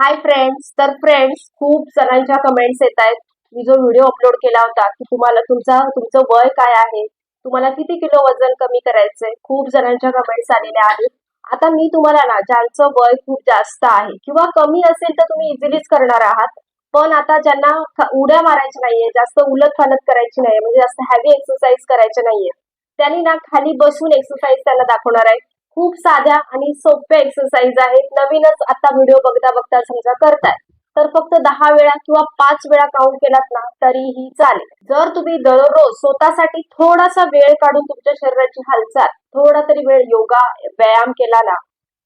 Hi friends तर friends खूप जणांच्या कमेंट्स येत आहेत. मी जो व्हिडिओ अपलोड केला होता की तुम्हाला तुमचा तुमचं वय काय आहे? तुम्हाला किती किलो वजन कमी करायचंय? खूप जणांच्या कमेंट्स आलेल्या आहेत. आता मी तुम्हाला ना ज्यांचं वय खूप जास्त आहे किंवा कमी असेल तर तुम्ही इझिलीच करणार आहात. पण आता ज्यांना उड्या मारायच्या नाहीये जास्त उलट फालत करायची नाहीये म्हणजे जास्त हॅवी एक्सरसाइज करायच्या नाहीये त्यांनी ना खाली बसून एक्सरसाइज त्यांना दाखवणार आहे. खूप साध्या आणि सोप्या एक्सरसाइज आहेत. नवीनच आता व्हिडिओ बघता बघता समजा करताय. तर फक्त दहा वेळा किंवा पाच वेळा काउंट केलात ना तरीही चालेल. जर तुम्ही दररोज स्वतःसाठी थोडासा वेळ काढून तुमच्या शरीराची हालचाल थोडा तरी वेळ योगा व्यायाम केला ना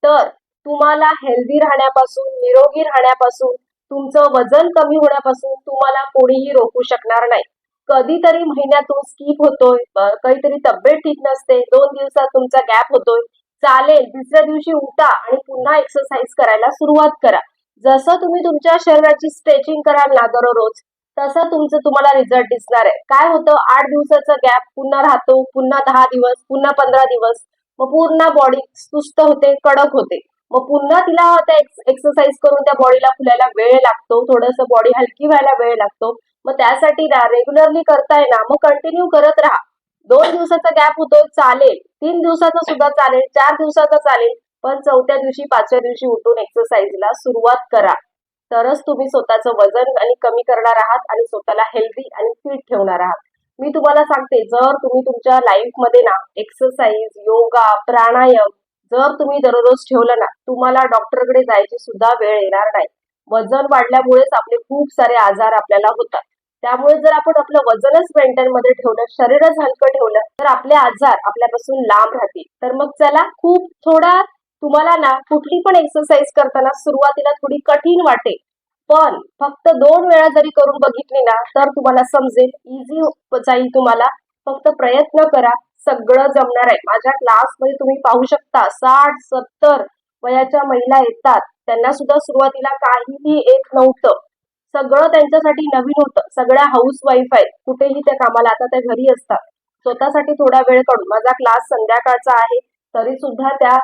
तर तुम्हाला हेल्दी राहण्यापासून निरोगी राहण्यापासून तुमचं वजन कमी होण्यापासून तुम्हाला कोणीही रोखू शकणार नाही. कधीतरी महिन्यातून स्किप होतोय काहीतरी तब्येत ठीक नसते दोन दिवसात तुमचा गॅप होतोय चालेल तिसऱ्या दिवशी उठा आणि पुन्हा एक्सरसाइज करायला सुरुवात करा. जसं तुम्ही तुमच्या शरीराची स्ट्रेचिंग कराल ना दररोज तसं तुमचं तुम्हाला रिझल्ट दिसणार आहे. काय होतं? आठ दिवसाचा गॅप पुन्हा राहतो पुन्हा दहा दिवस पुन्हा पंधरा दिवस. मग पूर्ण बॉडी सुस्त होते कडक होते. मग पुन्हा तिला त्या एक्सरसाइज करून त्या बॉडीला फुलायला वेळ लागतो थोडस बॉडी हलकी व्हायला वेळ लागतो. मग त्यासाठी ना रेग्युलरली करताय ना मग कंटिन्यू करत राहा. दोन दिवसाचा गॅप होतो चालेल. तीन दिवसाचा सुद्धा चालेल चार दिवसाचा चालेल पण चौथ्या दिवशी पाचव्या दिवशी उठून एक्सरसाइजला सुरुवात करा. तरच तुम्ही स्वतःचं वजन आणि कमी करणार आहात आणि स्वतःला हेल्दी आणि फिट ठेवणार आहात. मी तुम्हाला सांगते जर तुम्ही तुमच्या लाईफमध्ये ना एक्सरसाइज योगा प्राणायाम जर तुम्ही दररोज ठेवलं ना तुम्हाला डॉक्टरकडे जायची सुद्धा वेळ येणार नाही. वजन वाढल्यामुळेच आपले खूप सारे आजार आपल्याला होतात. त्यामुळे जर आपण आपलं वजनच मेंटेन मध्ये ठेवलं शरीरच हलकं ठेवलं तर आपले आजार आपल्यापासून लांब राहतील. तर मग चला खूप थोडा तुम्हाला ना कुठली पण एक्सरसाइज करताना सुरुवातीला थोडी कठीण वाटेल पण फक्त दोन वेळा जरी करून बघितली ना तर तुम्हाला समजेल इझी जाईल तुम्हाला. फक्त प्रयत्न करा सगळं जमणार आहे. माझ्या क्लासमध्ये तुम्ही पाहू शकता साठ सत्तर वयाच्या महिला येतात. त्यांना सुद्धा सुरुवातीला काहीही येत नव्हतं. सगळं त्यांच्यासाठी नवीन होतं. सगळ्या हाऊस वाईफ आहेत. कुठेही त्या कामाला आता त्या घरी असतात. स्वतःसाठी थोडा वेळ काढून. माझा क्लास संध्याकाळचा आहे. तरी सुद्धा त्या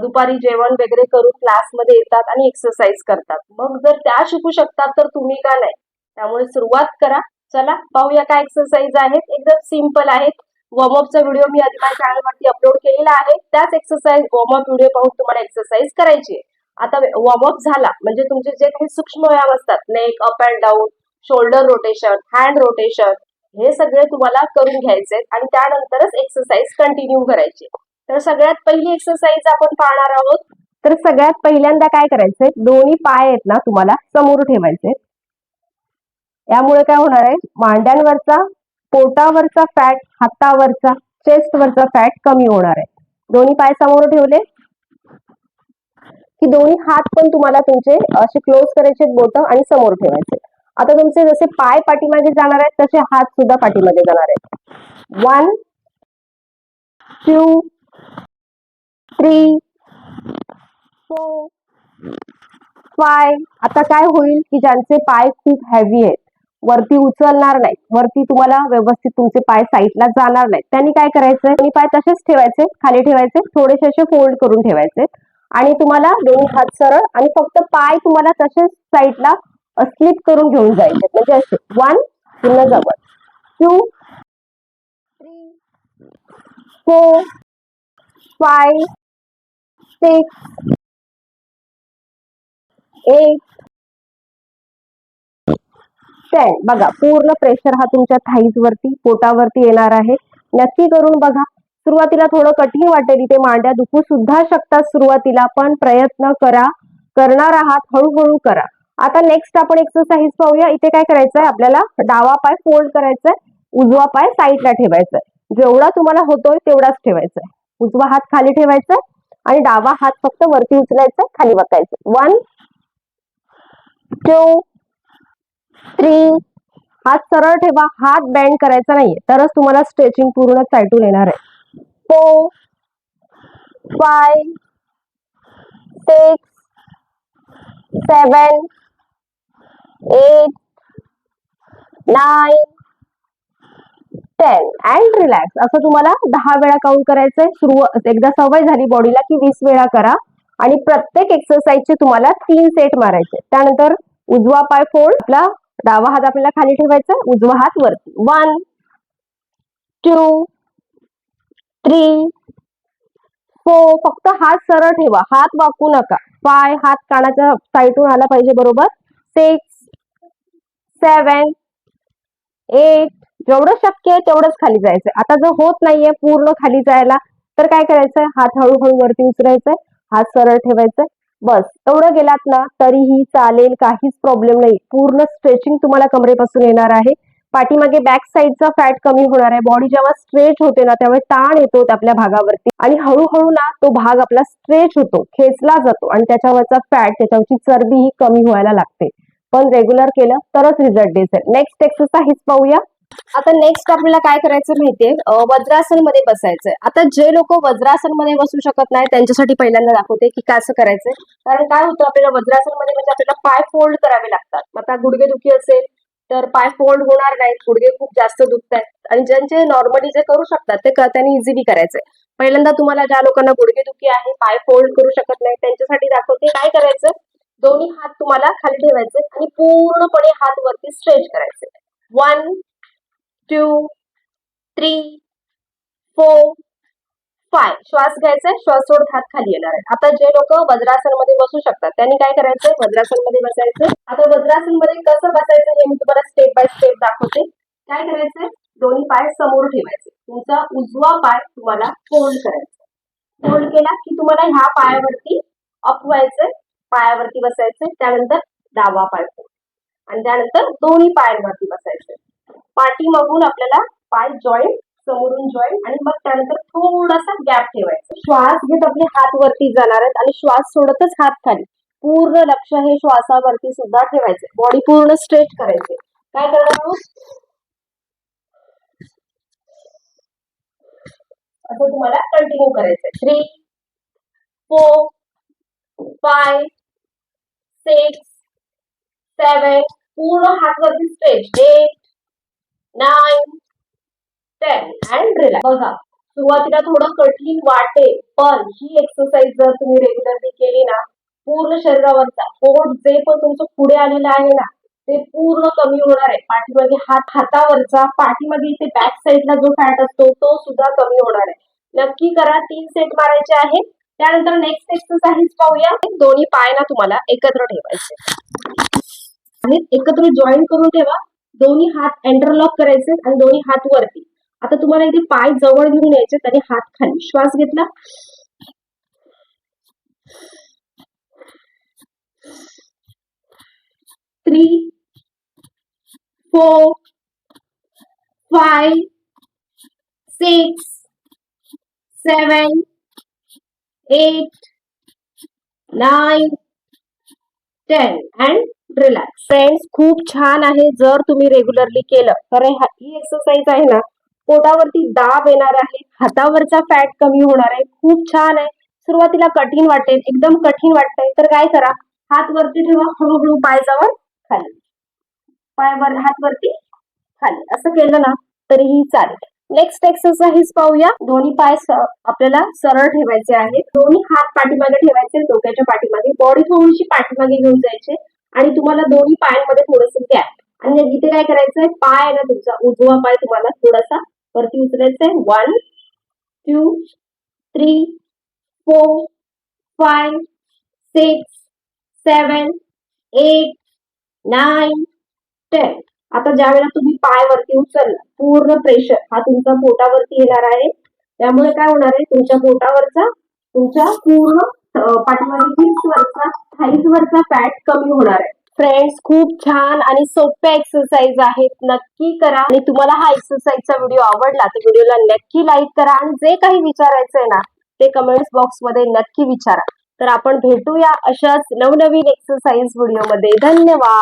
दुपारी जेवण वगैरे करून क्लासमध्ये येतात आणि एक्सरसाइज करतात. मग जर त्या शिकू शकतात तर तुम्ही का नाही? त्यामुळे सुरुवात करा. चला पाहूया काय एक्सरसाइज आहेत. एकदम सिंपल आहेत. वॉर्मअपचा व्हिडिओ मी आधी माझ्या चॅनलवरती अपलोड केलेला आहे. त्याच एक्सरसाइज वॉर्मअप व्हिडिओ पाहून तुम्हाला एक्सरसाइज करायची आहे. आता वॉर्मअप झाला. म्हणजे तुमचे जे काही सूक्ष्म व्यायाम असतात neck up and down shoulder rotation hand rotation हे सगळे तुम्हाला करून घ्यायचे आणि त्यानंतरच एक्सरसाइज कंटिन्यू करायची. तर सगळ्यात पहिली एक्सरसाइज आपण पाहणार आहोत. तर सगळ्यात पहिल्यांदा काय करायचंय? दोन्ही पाय आहेत ना तुम्हाला समोर ठेवायचे. यामुळे काय होणार आहे? मांड्यांवरचा पोटावरचा फॅट हातावरचा चेस्टवरचा फॅट कमी होणार आहे. दोन्ही पाय समोर ठेवले. की दोन्ही हात पण तुम्हाला तुमचे असे क्लोज करायचे बोट आणि समोर ठेवायचे आता तुमचे जसे पाय पाठीमागे जाणार आहेत तसे हात सुद्धा पाठीमागे जाणार आहेत. One two three four five आता काय होईल की ज्यांचे पाय खूप हॅवी आहेत वरती उचलणार नाही वरती तुम्हाला व्यवस्थित तुमचे पाय साईडला जाणार नाहीत. त्यांनी काय करायचंय? पाय तसेच ठेवायचे खाली ठेवायचे थोडेसे असे फोल्ड करून ठेवायचे. आणि तुम्हाला दोन्ही हात सरळ आणि फक्त पाय तुम्हाला तसेच साईडला स्लिप करून घेऊन जायचे म्हणजे असे वन पुन्हा जवळ. Two three four five six eight ten बघा पूर्ण प्रेशर हा तुमच्या थाईज वरती पोटावरती येणार आहे. नक्की करून बघा. सुरुवातीला थोडं कठीण वाटेल इथे मांड्या दुखू सुद्धा शकतात. सुरुवातीला पण प्रयत्न करा. करणार आहात हळूहळू करा. आता नेक्स्ट आपण एक्सरसाइज पाहूया. इथे काय करायचंय? आपल्याला डावा पाय फोल्ड करायचाय उजवा पाय साईडला ठेवायचाय. जेवढा तुम्हाला होतोय तेवढाच ठेवायचाय. उजवा हात खाली ठेवायचा आणि डावा हात फक्त वरती उचलायचा खाली बघायचं वन टू थ्री हात सरळ ठेवा. हात बँड करायचा नाहीये. तरच तुम्हाला स्ट्रेचिंग पूर्ण साईटून येणार आहे. Four, five six seven eight nine ten and relax असं तुम्हाला दहा वेळा काउंट करायचंय. सुरुवात एकदा सवय झाली बॉडीला की वीस वेळा करा. आणि प्रत्येक एक्सरसाइजचे तुम्हाला तीन सेट मारायचे. त्यानंतर उजवा पाय फोल्ड आपला डावा हात आपल्याला खाली ठेवायचा. उजवा हात वरती. वन टू थ्री फोर फक्त हात सरळ ठेवा. हात वाकू नका. पाय हात कानाच्या साईडून आला पाहिजे बरोबर. सिक्स सेवन एट जेवढं शक्य आहे तेवढंच खाली जायचंय. आता जर होत नाहीये पूर्ण खाली जायला तर काय करायचंय? हात हळूहळू वरती उचरायचंय हात सरळ ठेवायचंय. बस. एवढं गेलात ना तरीही चालेल काहीच प्रॉब्लेम नाही. पूर्ण स्ट्रेचिंग तुम्हाला कमरेपासून येणार आहे. पाठीमागे बॅक साईडचा फॅट कमी होणार आहे. बॉडी जेव्हा स्ट्रेच होते ना त्यावेळी ताण येतो आपल्या भागावरती. आणि हळूहळू ना तो भाग आपला स्ट्रेच होतो खेचला जातो. आणि त्याच्यावरचा फॅट त्याच्यावरची चरबी ही कमी व्हायला लागते. पण रेग्युलर केलं तरच रिझल्ट दिसेल. नेक्स्ट एक्सरसाइज पाहूया. आता नेक्स्ट आपल्याला काय करायचं माहितीये? वज्रासनमध्ये बसायचंय. आता जे लोक वज्रासनमध्ये बसू शकत नाही त्यांच्यासाठी पहिल्यांदा दाखवते की कसं करायचंय. कारण काय होतं आपल्याला वज्रासनमध्ये म्हणजे आपल्याला पाय फोल्ड करावे लागतात. आता गुडघेदुखी असेल तर पाय फोल्ड होणार नाहीत गुडघे खूप जास्त दुखत आहेत आणि ज्यांचे नॉर्मली जे करू शकतात ते त्यांनी इझिली करायचंय. पहिल्यांदा तुम्हाला ज्या लोकांना गुडघेदुखी आहे पाय फोल्ड करू शकत नाही त्यांच्यासाठी दाखवते काय करायचं? दोन्ही हात तुम्हाला खाली ठेवायचे आणि पूर्णपणे हात वरती स्ट्रेच करायचे. One two three four five श्वास घ्यायचा श्वास सोडत हात खाली येणार आहे. आता जे लोक वज्रासनमध्ये बसू शकतात त्यांनी काय करायचंय? वज्रासनमध्ये बसायचं. आता वज्रासनमध्ये कसं बसायचं हे मी तुम्हाला स्टेप बाय स्टेप दाखवते. काय करायचंय? दोन्ही पाय समोर ठेवायचे. तुमचा उजवा पाय तुम्हाला फोल्ड करायचा. फोल्ड केला की तुम्हाला ह्या पायावरती अप व्हायचंय पायावरती बसायचंय त्यानंतर डावा पाय आणि त्यानंतर दोन्ही पायांवरती बसायचंय. पाठीमागून आपल्याला पाय जॉईंट समोरून जॉईंट आणि मग त्यानंतर थोडासा गॅप ठेवायचा. श्वास घेत आपले हात वरती जाणार आहेत आणि श्वास सोडतच हात खाली. पूर्ण लक्ष हे श्वासावरती सुद्धा ठेवायचे. बॉडी पूर्ण स्ट्रेच करायचे. काय करणार आहोत असं तुम्हाला कंटिन्यू करायचंय three four five six seven पूर्ण हात वरती stretch eight nine ten and relax बघा सुरुवातीला थोडं कठीण वाटेल पण ही एक्सरसाइज जर तुम्ही रेग्युलरली केली ना पूर्ण शरीरावरचा पोट जे पण तुमचं पुढे आलेलं आहे ना ते पूर्ण कमी होणार आहे. पाठीमागे हात हातावरचा पाठीमागे इथे बॅक साईडला जो फॅट असतो तो सुद्धा कमी होणार आहे. नक्की करा तीन सेट मारायचे आहे त्यानंतर नेक्स्ट एक्सरसाइज पाहूया. दोन्ही पाय ना तुम्हाला एकत्र ठेवायचे. आणि एकत्र जॉईन करून ठेवा. दोन्ही हात एंटरलॉक करायचे आणि दोन्ही हात वरती. आता तुम्हाला इथे पाय जवळ घेऊन यायचे त्याने हात खाली. श्वास घेतला. Three four five six seven eight nine ten. And relax. Friends खूप छान आहे जर तुम्ही रेग्युलरली केलं. तर ही एक्सरसाइज आहे ना पोटावरती दाब येणार आहे हातावरचा फॅट कमी होणार आहे खूप छान आहे. सुरुवातीला कठीण वाटेल एकदम कठीण वाटतंय. तर काय करा हात वरती ठेवा हळूहळू पाय जवळ खाली. पाय वर हात वरती खाली. असं केलं ना तरीही चालेल. नेक्स्ट एक्सरसाइज पाहूया. दोन्ही पाय आपल्याला सरळ ठेवायचे आहेत. दोन्ही हात पाठीमागे ठेवायचे डोक्याच्या पाठीमागे. बॉडी थोडीशी पाठीमागे घेऊन जायचे. आणि तुम्हाला दोन्ही पायांमध्ये थोडस गॅप आणि इथे काय करायचंय पाय आहे ना तुमचा उजवा पाय तुम्हाला थोडासा वरती उचलायचा आहे. One two three four five six seven eight nine ten आता ज्या वेळेला तुम्ही पाय वरती उचलला पूर्ण प्रेशर हा तुमचा पोटावरती येणार आहे. त्यामुळे काय होणार आहे? तुमच्या पोटावरचा तुमच्या पूर्ण पाठीमागे hips वरचा थाईज वरचा फॅट कमी होणार आहे. फ्रेंड्स खूप छान आणि सोप्या एक्सरसाइज आहेत. नक्की करा. आणि तुम्हाला हा एक्सरसाइजचा व्हिडिओ आवडला तर व्हिडिओला नक्की लाईक करा. आणि जे काही विचारायचंय ना ते कमेंट्स बॉक्समध्ये नक्की विचारा. तर आपण भेटूया अशाच नवनवीन एक्सरसाइज व्हिडिओमध्ये. धन्यवाद!